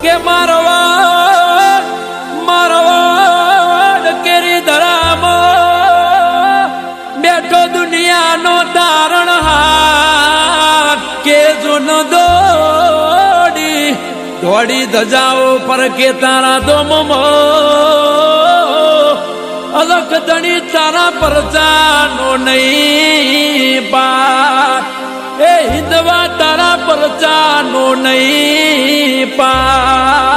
કે મારવાડ મારવાડ કેરી ધરામાં બેઠો દુનિયાનો તારણ હાથ. કે જૂન દોડી દોડી ધજાઓ પર કે તારા દોમો અલખ ધણી તારા પરચાનો નહીં. પરચાનો નહીં પાર.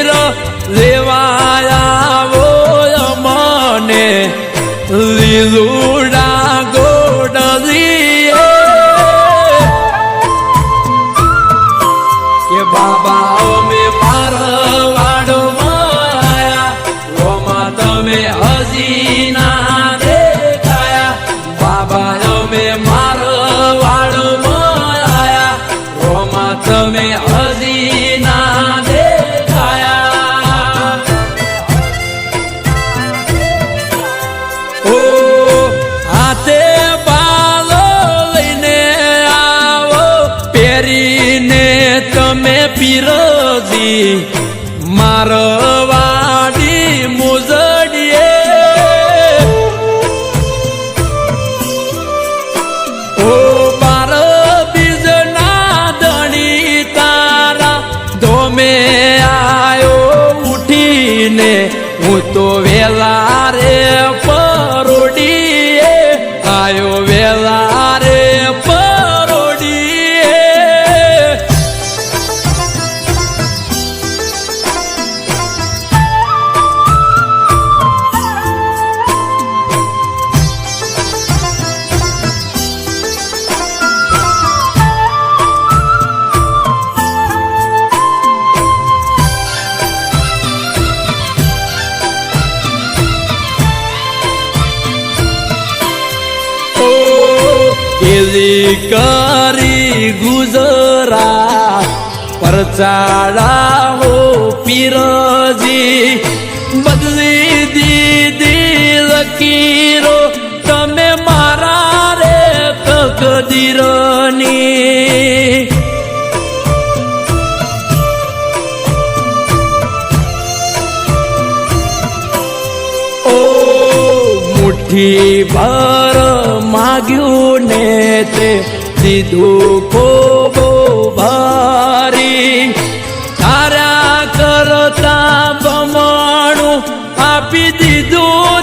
પીર પીરજી મારવાડી મુજડીએ. ઓ બાર બીજના દણી તારા ધોમે આયો ઉઠીને હું તો વેલા કેલી કરી ગુજરા પરચાડા હો પીરજી મુઠ્ઠી ભર માગ્યું ને તે દીધું ખૂબ ભારી. તારા કરતા બમણું આપી દીધું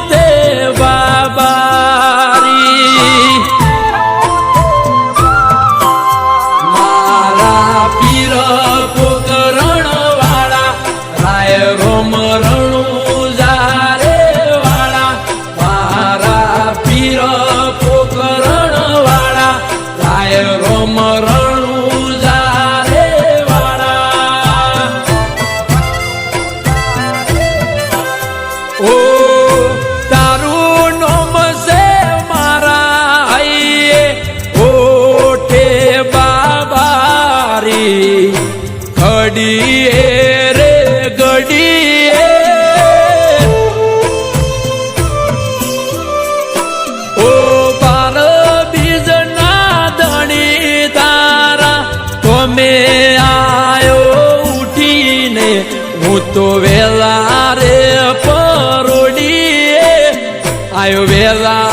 ઘડીએ રે ઘડીએ ઓ બાર બીજના ધણી તારા, તમે આયો ઉઠીને, હું તો વેલા રે પરોડીએ. આયો વેલા